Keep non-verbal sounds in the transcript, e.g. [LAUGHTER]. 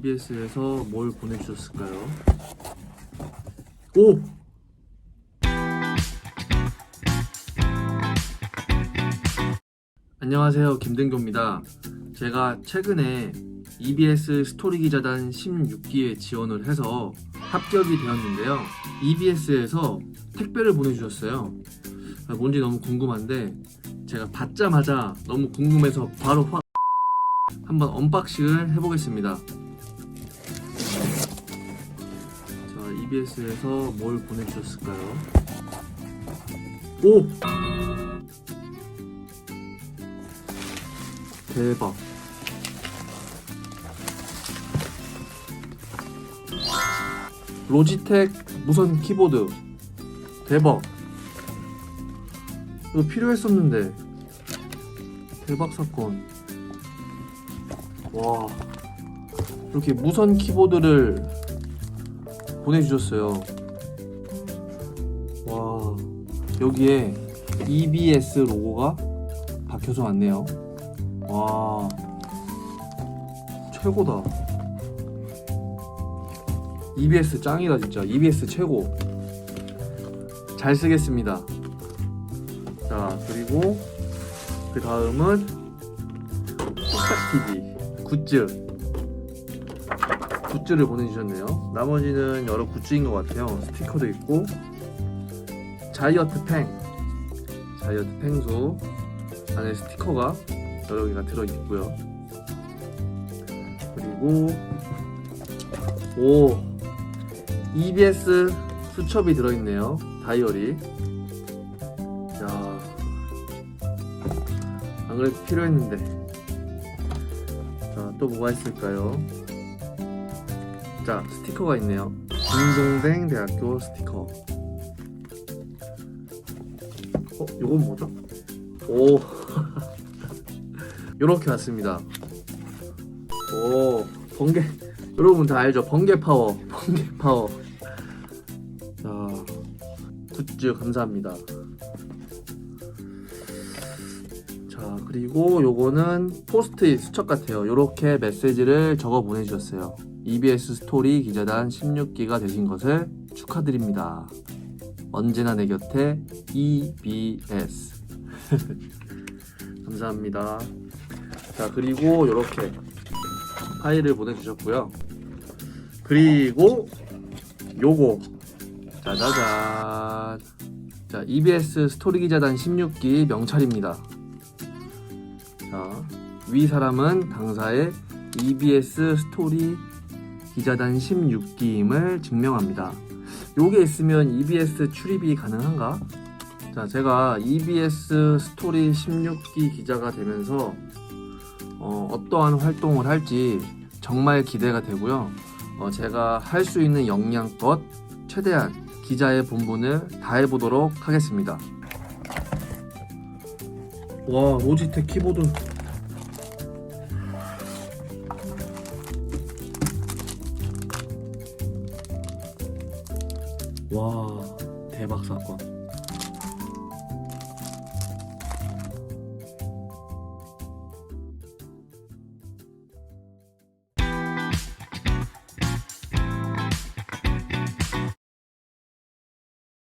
EBS에서 뭘 보내주셨을까요? 오! 안녕하세요. 김등교입니다. 제가 최근에 EBS 스토리 기자단 16기에 지원을 해서 합격이 되었는데요. EBS에서 택배를 보내주셨어요. 아, 뭔지 너무 궁금한데 제가 받자마자 너무 궁금해서 바로 확 한번 언박싱을 해보겠습니다. 자, EBS에서 뭘 보내주셨을까요? 오! 대박. 로지텍 무선 키보드. 대박. 이거 필요했었는데. 대박 사건. 와. 이렇게 무선 키보드를 보내주셨어요. 와. 여기에 EBS 로고가 박혀서 왔네요. 와. 최고다. EBS 짱이다, 진짜. EBS 최고. 잘 쓰겠습니다. 자, 그리고 그 다음은 뚝딱TV 굿즈. 굿즈를 보내주셨네요. 나머지는 여러 굿즈인 것 같아요. 스티커도 있고, 자이언트 팽. 자이언트 팽소. 안에 스티커가 여러 개가 들어있고요. 그리고 오 EBS 수첩이 들어있네요. 다이어리. 야, 안 그래도 필요했는데. 자, 또 뭐가 있을까요? 자, 스티커가 있네요. 김동생 대학교 스티커. 어, 이건 뭐죠? 오. [LAUGHS] 이렇게 왔습니다. 오, 번개. 여러분 다 알죠? 번개 파워. 번개 파워. 자, 굿즈 감사합니다. 자, 그리고 요거는 포스트잇 수첩 같아요. 요렇게 메시지를 적어 보내주셨어요. EBS 스토리 기자단 16기가 되신 것을 축하드립니다. 언제나 내 곁에 EBS. [LAUGHS] 감사합니다. 자, 그리고 이렇게 파일을 보내주셨고요. 그리고 요거 짜자잔. 자, EBS 스토리 기자단 16기 명찰입니다. 자, 위 사람은 당사의 EBS 스토리 기자단 16기임을 증명합니다. 요게 있으면 EBS 출입이 가능한가? 자, 제가 EBS 스토리 16기 기자가 되면서 어, 떠한 활동을 할지 정말 기대가 되고요. 어, 제가 할 수 있는 역량껏 최대한 기자의 본분을 다해보도록 하겠습니다. 와 로지텍 키보드. 와 대박 사건.